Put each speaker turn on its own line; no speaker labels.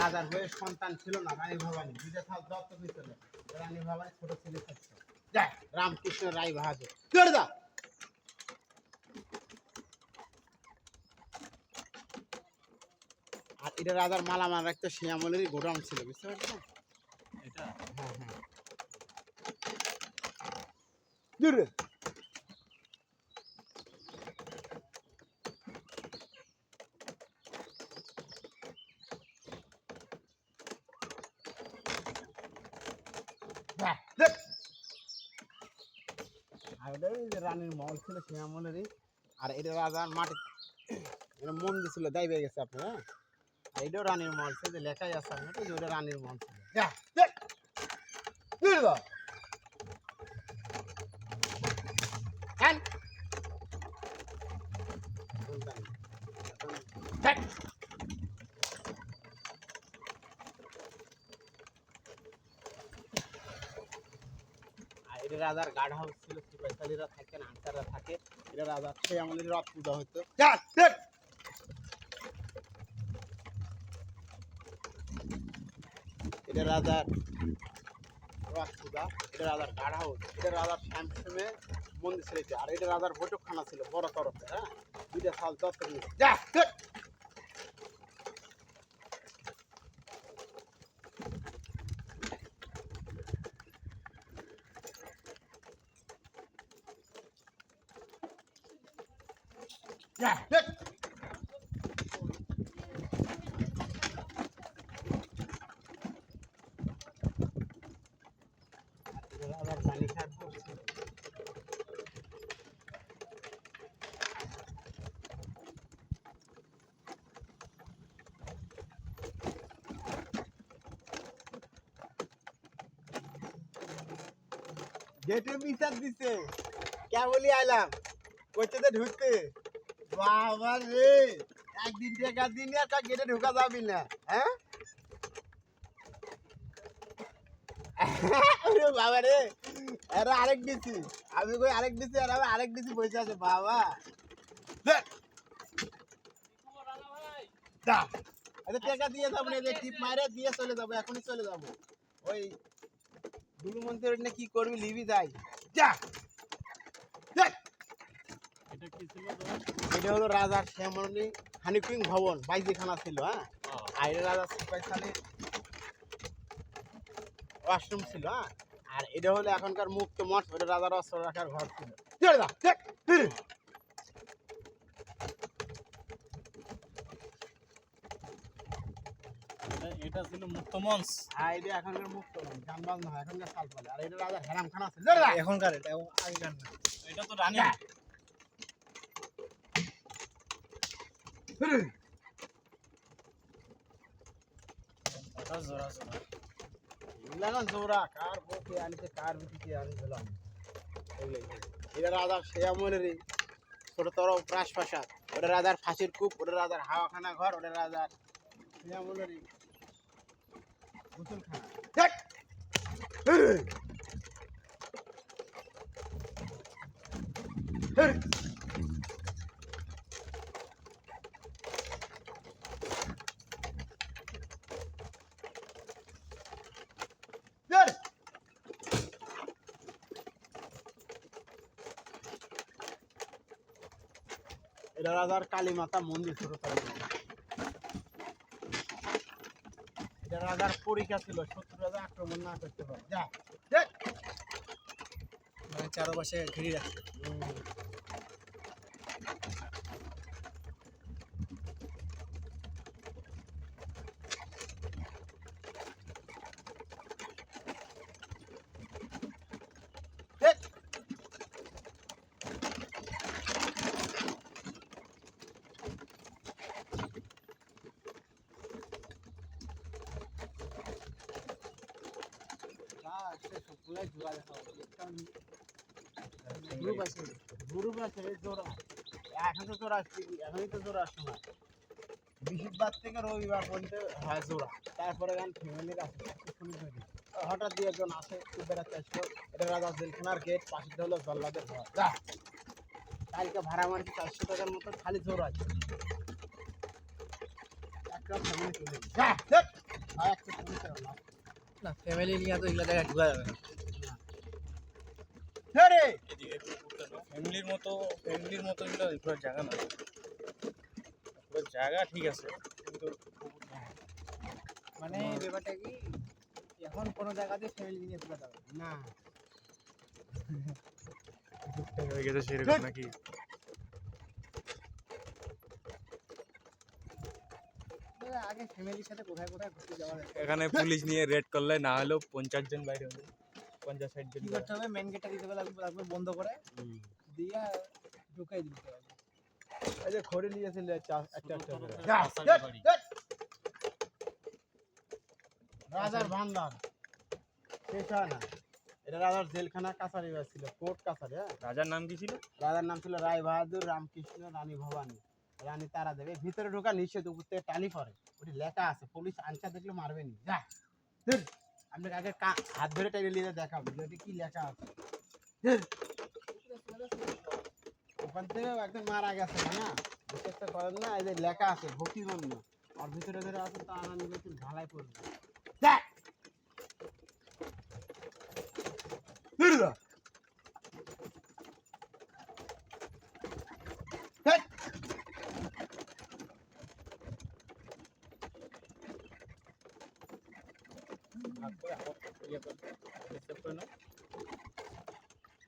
রাজার বয়স সন্তান ছিল না রানী ভবানী। দুইটা দত্ত হয়েছিল রানী ভবানী ছোট ছেলে থাকছে যাই রামকৃষ্ণ রায় বাহাদুর। আর এটা রাজার মালামাল রাখতে শিয়ামলেরই গোডাউন ছিল বুঝতে পারছেন?
এটা?
হ্যাঁ হ্যাঁ দূরে বাহ, দেখ। আর এটা ওই যে রানীর মহল ছিল সে আর এটা রাজার মাটি। এটা মন দিছিল, দায় পেয়ে গেছে আপনার হ্যাঁ? আর রানীর মহল ছিল লেখাই আছে, আপনার রানীর মহল ছিল যা দেখ দূরে যা হ্যাঁ দেখ আর এটা রাজার হাউস ছিল থাকেন থাকে রাজার আমাদের হতো রাজার রাজার হাউস রাজার মন্দির ছিল আর এটা রাজার বৈঠকখানা ছিল, বড় তরফে হ্যাঁ? দুইটা সাল দত্তক নিয়েছে যা দেখ যা দেখ আবার পানি খাব গেটে বিচার দিছে কে বলি আইলাম কইতে তো ঢুকতে আর হ্যাঁ আরেক দিছি আমি কই আর বাবা। টাকা দিয়ে যাব না টিপ মারে দিয়ে চলে যাব, এখনই চলে যাব। ওই দুলু মন্ত্রী না কি করবি লিবি যাই। যা দেখ
এটা কি ছিল তোমার?
এটা হলো রাজার শ্যামলী হানিকুইং ভবন বাইজিখানা ছিল হ্যাঁ? আর এটা রাজার সিপাহীখালীর ওয়াশরুম ছিল হ্যাঁ? আর এটা হলো এখনকার মুক্ত মঠ ওটা রাজার অস্ত্র রাখার ঘর ছিল।
এটা- ছিল মুক্ত মঞ্চ।
আর এটা এখনকার মুক্ত মঠ যানবাহন না হয় এখনকার সাল আর এটা রাজার হেরামখানা ছিল
এখনকার এটা আগেকার না।
এটা তো রানী
যা। হুম।
এটা জোড়া জোড়া
লাগান কার বউকে আনিতে কার বিটিকে আনি দিলাম এটা রাজার ছোটতর রাজপ্রাসাদ ওটা রাজার ফাঁসির কূপ ওটা রাজার হাওয়াখানা ঘর ওটা রাজার আমলেরই গোসলখানা এটা রাজার কালী মাতা মন্দির ছোট এটা রাজার পরীক্ষা ছিল শত্রু রাজা আক্রমণ না করতে পারে। যা
মানে চারপাশে ঘিরে রাখছে।
আছে আছে জোড়া তো জোড়া আসছে এখনই তো জোড়া আসছে না বৃহস্পতিবার থেকে রবিবার পর্যন্ত হয় জোড়া তারপরে গান ফ্যামিলির আছে হঠাৎ দিয়ে একজন আসে একটু বেড়াতে আসলো এটা রাজা জেলখানার গেট পাশে হলো জল্লাদের ঘর যা কালকে ভাড়া মারছি চারশো টাকার মতো খালি জোর আছে একটা ফ্যামিলি চলে যা একটা আর না
ফ্যামিলি নিয়ে তো এগুলো জায়গায় ঢুকা যাবে না।
ফ্যামিলির মতো ফ্যামিলির মতো এগুলো পুরো জায়গা না। পুরো জায়গা ঠিক আছে কিন্তু
মানে ব্যাপারটা কি এখন কোনো জায়গাতে ফ্যামিলি নিয়ে ঢুকা যাবে না।
না
হয়ে গেছে সেরকম নাকি?
আগে ফ্যামিলির সাথে কোথায় কোথায় ঘুরতে যাওয়া
এখানে পুলিশ নিয়ে রেড করলে না হলেও পঞ্চাশ জন বাইরে হবে পঞ্চাশ ষাট জন
করতে হবে? মেন গেটটা দিতে হবে লাগবে লাগবে বন্ধ করে। দিয়ে ঢুকাই দিতে হবে।
এই যে খড়ি নিয়েছিল একটা একটা করে। রাজার ভান্ডার। শেষ হয় না। এটা রাজার জেলখানা কাছারি ছিল কোর্ট কাছারি হ্যাঁ?
রাজার নাম কি ছিল?
রাজার নাম ছিল রায় বাহাদুর রামকৃষ্ণ রানী ভবানী। রানী তারা দেবে ভিতরে ঢোকা নিষেধ উপর থেকে টালি পরে ওটি লেখা আছে পুলিশ আনসা দেখলে মারবে নি যা ধুর, আপনাকে আগে কা- হাত ধরে টাইলে নিয়ে দেখাবো যে ওটি কি লেখা আছে ধুর। ওখান থেকে একদম মারা গেছে না বিশ্বাসটা করেন না এই যে লেখা আছে ভক্তি জন্য আর ভিতরে ধরে আছে তারা নিবে তুই ঢালাই করবে যা। ধুর
Ah, pues.